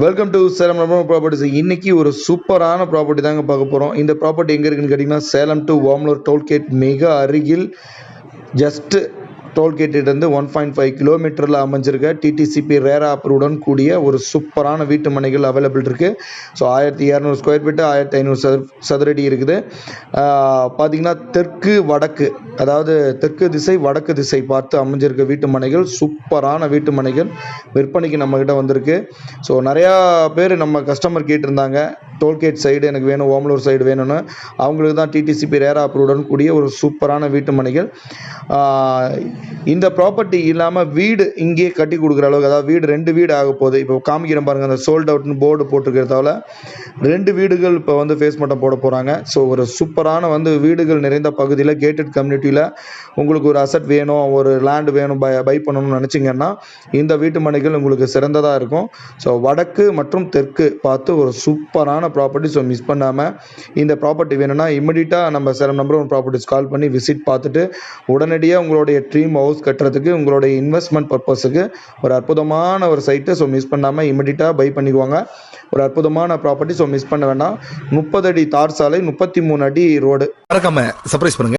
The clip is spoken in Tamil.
Welcome to Salem number properties இன்னைக்கு ஒரு சூப்பரான ப்ராப்பர்ட்டி தாங்க பார்க்க போகிறோம் இந்த ப்ராப்பர்ட்டி எங்கே இருக்குன்னு கேட்டிங்கன்னா சேலம் டு ஓமலூர் டோல்கேட் மிக அருகில் ஜஸ்ட்டு டோல்கேட்டிலிருந்து ஒன் பாயிண்ட் ஃபைவ் கிலோமீட்டரில் அமைஞ்சிருக்க டிடிசிபி ரேரா அப்ரூவுடன் கூடிய ஒரு சூப்பரான வீட்டு மனைகள் அவைலபிள் இருக்குது ஸோ ஆயிரத்தி இரநூறு ஸ்கொயர் ஃபீட்டு ஆயிரத்தி ஐநூறு சதுர சதுரடி இருக்குது. பார்த்தீங்கன்னா தெற்கு வடக்கு அதாவது தெற்கு திசை வடக்கு திசை பார்த்து அமைஞ்சிருக்க வீட்டு மனைகள் சூப்பரான வீட்டு மனைகள் விற்பனைக்கு நம்மக்கிட்ட வந்திருக்கு. ஸோ நிறையா பேர் நம்ம கஸ்டமர் கேட்டிருந்தாங்க. டோல்கேட் சைடு எனக்கு வேணும் ஓமலூர் சைடு வேணும்னு அவங்களுக்கு தான் டிடிசிபி ரேரா அப்ரூவுடன் கூடிய ஒரு சூப்பரான வீட்டு மனைகள் இந்த ப்ராப்பர்ட்டி இல்லாமல் வீடு இங்கேயே கட்டி கொடுக்குற அளவுக்கு அதாவது வீடு ரெண்டு வீடு ஆக போகுது. இப்போ காமிக்கிறேன் பாருங்கள் அந்த சோல்ட் அவுட்னு போர்டு போட்டிருக்கிறதால ரெண்டு வீடுகள் இப்போ வந்து ஃபேஸ் மட்டம் போட போகிறாங்க ஸோ ஒரு சூப்பரான வந்து வீடுகள் நிறைந்த பகுதியில் கேட்டட் கம்யூனிட்டியில் உங்களுக்கு ஒரு அசட் வேணும் ஒரு லேண்ட் வேணும் பை பை பண்ணணும்னு நினச்சிங்கன்னா இந்த வீட்டு மனைகள் உங்களுக்கு சிறந்ததாக இருக்கும். ஸோ வடக்கு மற்றும் தெற்கு பார்த்து ஒரு சூப்பரான ப்ராப்பர்ட்டி ஸோ மிஸ் பண்ணாமல் இந்த ப்ராப்பர்ட்டி வேணும்னா இமிடியட்டாக நம்ம Salem number one properties call பண்ணி விசிட் பார்த்துட்டு உடனடியாக உங்களுடைய ட்ரீம் ஹவுஸ் கட்டுறதுக்கு உங்களுடைய இன்வெஸ்ட்மெண்ட் பர்பஸுக்கு ஒரு அற்புதமான ஒரு சைட்டை ஸோ மிஸ் பண்ணாமல் இமிடியட்டாக பை பண்ணிக்குவாங்க. ஒரு அற்புதமான ப்ராப்பர்ட்டி ஸோ மிஸ் பண்ண வேண்டாம். முப்பது அடி தார் சாலை முப்பத்தி மூணு அடி ரோடு மறக்காம சர்ப்ரைஸ் பண்ணுங்க.